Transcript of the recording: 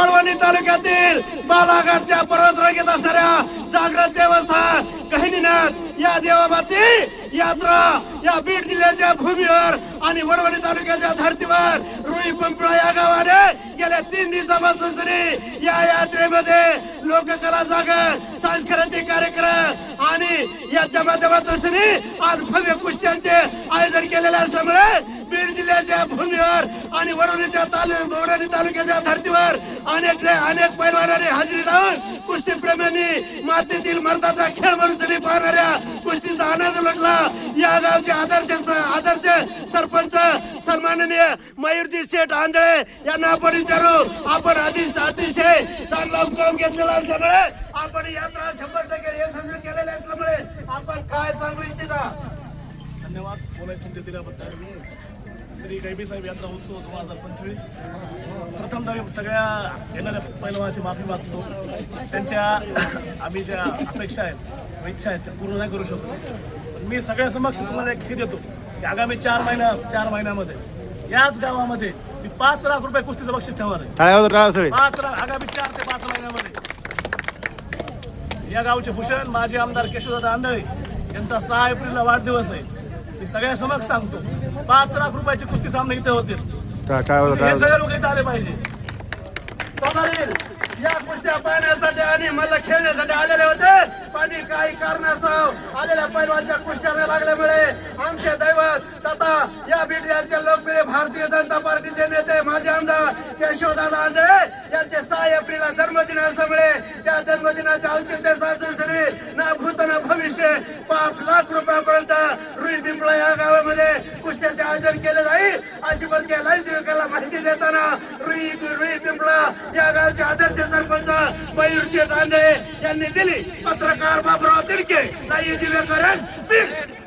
वळवणी तालुक्यातील बालाघाटच्या पर्वतरांगेत असणाऱ्या जागृत देवस्थान गहिनीनाथ या देवाबाची यात्रा या बीड जिल्ह्याच्या भूमीवर आणि वडवणी तालुक्याच्या धर्तीवर रुई पंपळा या गावाने गेल्या तीन दिवसापासून तरी या यात्रेमध्ये लोककला जागर याच्या माध्यमातून तरी आज भव्य कुस्त्यांचे आयोजन केलेले असल्यामुळे बीड जिल्ह्याच्या भूमीवर आणि वडवणीच्या तालुक्या वडवणी तालुक्याच्या धर्तीवर अनेक अनेक पैलवानांनी हजेरी लावून कुस्ती प्रेमींनी मातीतील मर्दाचा खेळ म्हणून पाहणाऱ्या कुस्तीचा आनंद लुटला. या गावचे आदर्श सरपंच सन्माननीय मयूरजी शेठ आंधळे यांना आपण विचारू. आपण आधीच अतिशय चांगला उपक्रम घेतलेला असल्यामुळे आपण यात्रा शंभर टक्के यशस्वी केलेले असल्यामुळे आपण काय सांगू इच्छिता? धन्यवाद. बोलायची संधी दिल्याबद्दल श्री गैबी साहेब यात्रा उत्सव दोन हजार पंचवीस. प्रथमतः सगळ्या येणाऱ्या पैलवानाची माफी मागतो. त्यांच्या आम्ही ज्या अपेक्षा आहेत इच्छा आहेत त्या पूर्ण नाही करू शकतो. पण मी सगळ्या समक्ष तुम्हाला एक ही देतो. की आगामी चार महिन्या चार महिन्यामध्ये याच गावामध्ये मी पाच लाख रुपये कुस्तीचं बक्षीस ठेवणार आहे. टाळ्या वाजवा, टाळ्या वाजवा सगळे. पाच लाख आगामी चार ते पाच महिन्यामध्ये. या गावचे भूषण माजी आमदार केशवदादा आंधळे यांचा सहा एप्रिलला वाढदिवस आहे. मी सगळ्या समक्ष सांगतो पाच लाख रुपयाचे कुस्ती सामने इथे होतील. टाळ्या टाळ्या वाजवा, टाळ्या हे वाजवा. सगळे लोक इथे आले पाहिजे. या कुस्त्या पाहण्यासाठी आणि मला खेळण्यासाठी आलेले होते. पण काही कारणास्तव आलेल्या पैलवानच्या कुस्त्या न लागल्यामुळे या बीडचे लोकप्रिय भारतीय जनता पार्टीचे नेते माजी आमदार केशवदादा आंधळे यांचे सहा एप्रिलला जन्मदिन असल्यामुळे त्या जन्मदिनाच्या औचित्य साधण्यासाठी ना भूत ना भविष्य पाच लाख रुपयापर्यंत रुई पिंपळा या गावामध्ये कुस्त्याचे आयोजन केले जाईल. अशी बलके लाईव्ह माहिती देताना रुई रुई पिंपळा या गावचे आदर्श सरपंच मयूर शेठ आंधळे यांनी दिली. पत्रकार बाबराव तिडके लाईव्ह दिवेकरच